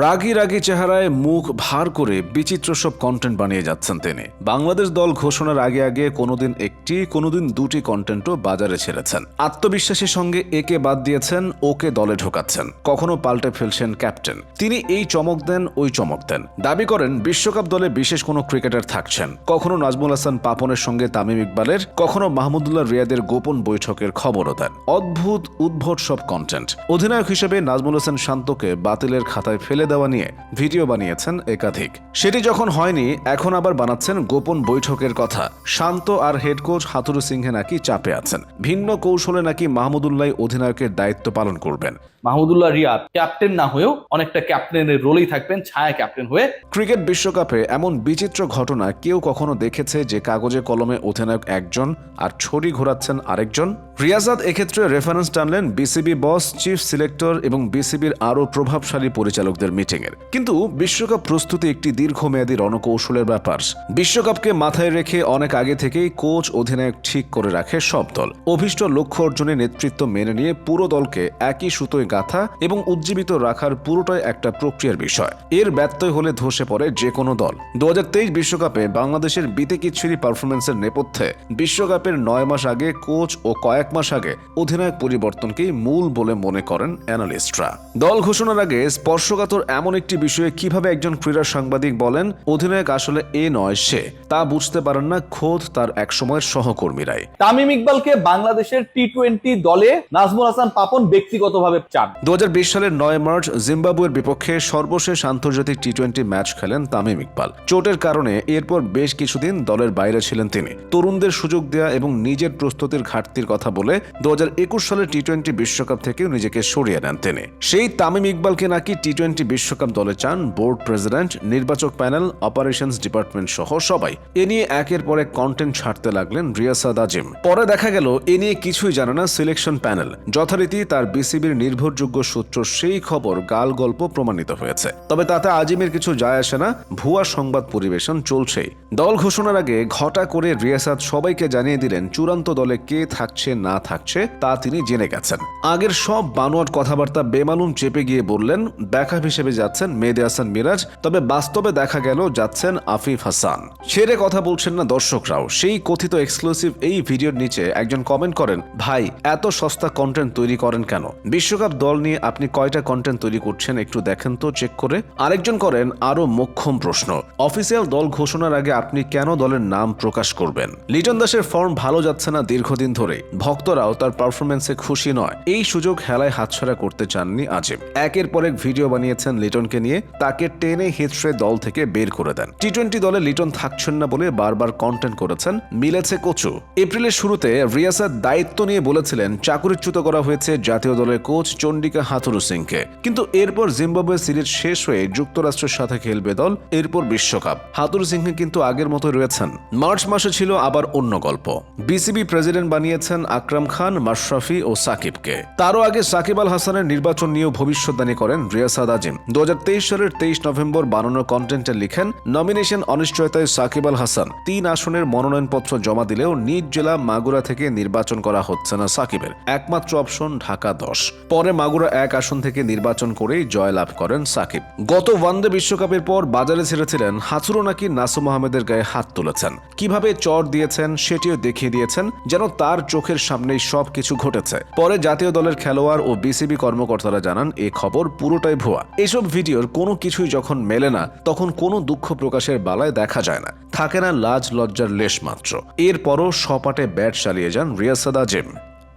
রাগি রাগি চেহারায় মুখ ভার করে বিচিত্র সব কন্টেন্ট বানিয়ে যাচ্ছেন তিনি। বাংলাদেশ দল ঘোষণার আগে আগে কোনোদিন একটি, কোনোদিন দুটি কন্টেন্টও বাজারে ছেড়েছেন। আত্মবিশ্বাসের সঙ্গে একে বাদ দিয়েছেন, ওকে দলে ঢোকাচ্ছেন। কখনো পাল্টে ফেলছেন ক্যাপ্টেন তিনি এই চমক দেন, ওই চমক দেন। দাবি করেন, বিশ্বকাপ দলে বিশেষ কোনো ক্রিকেটার থাকছেন। কখনো নাজমুল হাসান পাপনের সঙ্গে তামিম ইকবালের, কখনো মাহমুদুল্লাহ রিয়াদের গোপন বৈঠকের খবরও দেন। অদ্ভুত, উদ্ভট সব কন্টেন্ট অধিনায়ক হিসেবে নাজমুল হাসান শান্তকে বাতিলের খাতায় ফেলে দেওয়া নিয়ে ভিডিও বানিয়েছেন একাধিক। সেটি যখন হয়নি এখন আবার বানাচ্ছেন গোপন বৈঠকের কথা। শান্ত আর হেড কোচ হাতুরু সিংহে নাকি চাপে আছেন। ভিন্ন কৌশলে নাকি মাহমুদুল্লাহ অধিনায়কের দায়িত্ব পালন করবেন। মাহমুদুল্লাহ রিয়াদ ক্যাপ্টেন না হয়েও অনেকটা ক্যাপ্টেনের রোলেই থাকবেন ছায়া ক্যাপ্টেন হয়ে। ক্রিকেট বিশ্বকাপে এমন বিচিত্র ঘটনা কেউ কখনো দেখেছে যে কাগজে কলমে অধিনায়ক একজন আর ছড়ি ঘোরাচ্ছেন আরেকজন? রিয়াজাদ এক্ষেত্রে রেফারেন্স টানলেন বিসিবি বস, চিফ সিলেক্টর এবং বিসিবির আরও প্রভাবশালী পরিচালকদের মিটিংয়ের। কিন্তু বিশ্বকাপ প্রস্তুতি একটি দীর্ঘমেয়াদী রণকৌশলের ব্যাপার। বিশ্বকাপকে মাথায় রেখে অনেক আগে থেকেই কোচ, অধিনায়ক ঠিক করে রাখে সব দল। অভিষ্ট লক্ষ্য অর্জনে নেতৃত্ব মেনে নিয়ে পুরো দলকে একই সুতোয় গাথা এবং উজ্জীবিত রাখার পুরোটাই একটা প্রক্রিয়ার বিষয়। এর ব্যত্যয় হলে ধসে পড়ে যে কোনো দল দু বিশ্বকাপে বাংলাদেশের বিতে কিচ্ছিরি পারফরমেন্সের নেপথ্যে বিশ্বকাপের নয় মাস আগে কোচ ও কয়েক মাস আগে অধিনায়ক পরিবর্তনকেই মূল বলে মনে করেন অ্যানালিস্টরা। দল ঘোষণার আগে স্পর্শকাতর এমন একটি বিষয়ে কীভাবে একজন ক্রীড়া সাংবাদিক বলেন অধিনায়ক আসলে এ নয় সে তা বুঝতে পারেন না খোদ তার একসময়ের সহকর্মীরাই। তামিম ইকবালকে বাংলাদেশের টি টোয়েন্টি দলে নাজমুল হাসান পাপন ব্যক্তিগতভাবে চান। দু হাজার বিশ সালের নয় মার্চ জিম্বাবুয়ের বিপক্ষে সর্বশেষ আন্তর্জাতিক টি টোয়েন্টি ম্যাচ খেলেন তামিম ইকবাল। চোটের কারণে এরপর বেশ কিছুদিন দলের বাইরে ছিলেন তিনি। তরুণদের সুযোগ দেয়া এবং নিজের প্রস্তুতির ঘাটতির কথা বলে দু সালের টি টোয়েন্টি বিশ্বকাপ থেকেও নিজেকে সরিয়ে নেন তিনি। সেই তামিম ইকবালকে নাকি টি টোয়েন্টি বিশ্বকাপ দলে চান বোর্ড প্রেসিডেন্ট, নির্বাচক প্যানেল, অপারেশনস ডিপার্টমেন্ট সহ সবাই। এ নিয়ে একের পর এক কন্টেন্ট ছাড়তে লাগলেন রিয়াসাদ আজিম। পরে দেখা গেল, এ নিয়ে কিছুই জানে না সিলেকশন প্যানেল যথারীতি তার বিসিবির নির্ভরযোগ্য সূত্র সেই খবর গাল গল্প প্রমাণিত হয়েছে। তবে তাতে আজিমের কিছু যায় আসে না, ভুয়া সংবাদ পরিবেশন চলছেই। দল ঘোষণার আগে ঘটা করে রিয়াসাদ সবাইকে জানিয়ে দিলেন, চূড়ান্ত দলে কে থাকছে না থাকছে তা তিনি জেনে গেছেন। আগের সব বানোয়াট কথাবার্তা বেমালুম চেপে গিয়ে বললেন ব্যাকআপ হিসেবে যাচ্ছেন মেহেদি হাসান মিরাজ, তবে বাস্তবে দেখা গেল যাচ্ছেন আফিফ হাসান। ছেড়ে কথা বলছেন না দর্শকরাও, সেই কথিত এক্সক্লুসিভ এই ভিডিওর নিচে একজন কমেন্ট করেন, ভাই, এত সস্তা কন্টেন্ট তৈরি করেন কেন? বিশ্বকাপ দল নিয়ে আপনি কয়টা কন্টেন্ট তৈরি করছেন একটু দেখেন তো চেক করে। আরেকজন করেন, আরও মোক্ষম প্রশ্ন অফিসিয়াল দল ঘোষণার আগে আপনি কেন দলের নাম প্রকাশ করবেন? লিটন দাসের ফর্ম ভালো যাচ্ছে না দীর্ঘদিন ধরে ভক্তরাও তার পারফরমেন্সে খুশি নয়। এই সুযোগ হেলায় হাতছাড়া করতে চাননি আজিম। একের পর এক ভিডিও বানিয়েছেন লিটনকে নিয়ে। তাকে টেনে হিচড়ে দল থেকে বের করে দেন। টি টোয়েন্টি দলে লিটন থাকছেন না বলে বারবার কন্টেন্ট করেছেন। মিলেছে কচু। এপ্রিলের শুরুতে রিয়াসাদ দায়িত্ব নিয়ে বলেছিলেন, চাকুরিচ্যুত করা হয়েছে জাতীয় দলের কোচ চন্ডিকা হাথুরু সিংকে। কিন্তু এরপর জিম্বাবুয়ে সিরিজ শেষ হয়ে যুক্তরাষ্ট্রের সাথে খেলবে দল, এরপর বিশ্বকাপ। হাতুরু সিংহে কিন্তু আগের মতো রয়েছেন। মার্চ মাসে ছিল আবার অন্য গল্প। বিসিবি প্রেসিডেন্ট বানিয়েছেন আকরাম খান, মাশরাফি ও সাকিবকে। তারও আগে সাকিব আল হাসানের নির্বাচন নিয়েও ভবিষ্যৎবাণী করেন রিয়াসাদ আজিম। দু সালের তেইশ নভেম্বর বানানো কন্টেন্টে লিখেন, নমিনেশন অনিশ্চয়তায় সাকিব আল হাসান। তিন আসনের মনোনয়নপত্র জমা দিলেও নিজ জেলা মাগুরা থেকে নির্বাচন করা হচ্ছে না সাকিবের। একমাত্র অপশন ঢাকা দশ। পরে মাগুরা এক আসন থেকে নির্বাচন করেই জয়লাভ করেন সাকিব। গত ওয়ানডে বিশ্বকাপের পর বাজারে ছেড়েছিলেন হাসুরো নাকি নাসুম আহমেদের গায়ে হাত তুলেছেন। কীভাবে চর দিয়েছেন সেটিও দেখিয়ে দিয়েছেন, যেন তার চোখের সামনেই সব কিছু ঘটেছে। পরে জাতীয় দলের খেলোয়াড় ও বিসিবি কর্মকর্তারা জানান, এ খবর পুরোটাই ভুয়া। এসব ভিডিওর কোনো কিছুই যখন মেলে না, তখন কোনো দুঃখ প্রকাশের বালায় দেখা যায় না। থাকে না লাজ, লজ্জার লেশ মাত্র। এরপরও সপাটে ব্যাট চালিয়ে যান রিয়াসাদা আজিম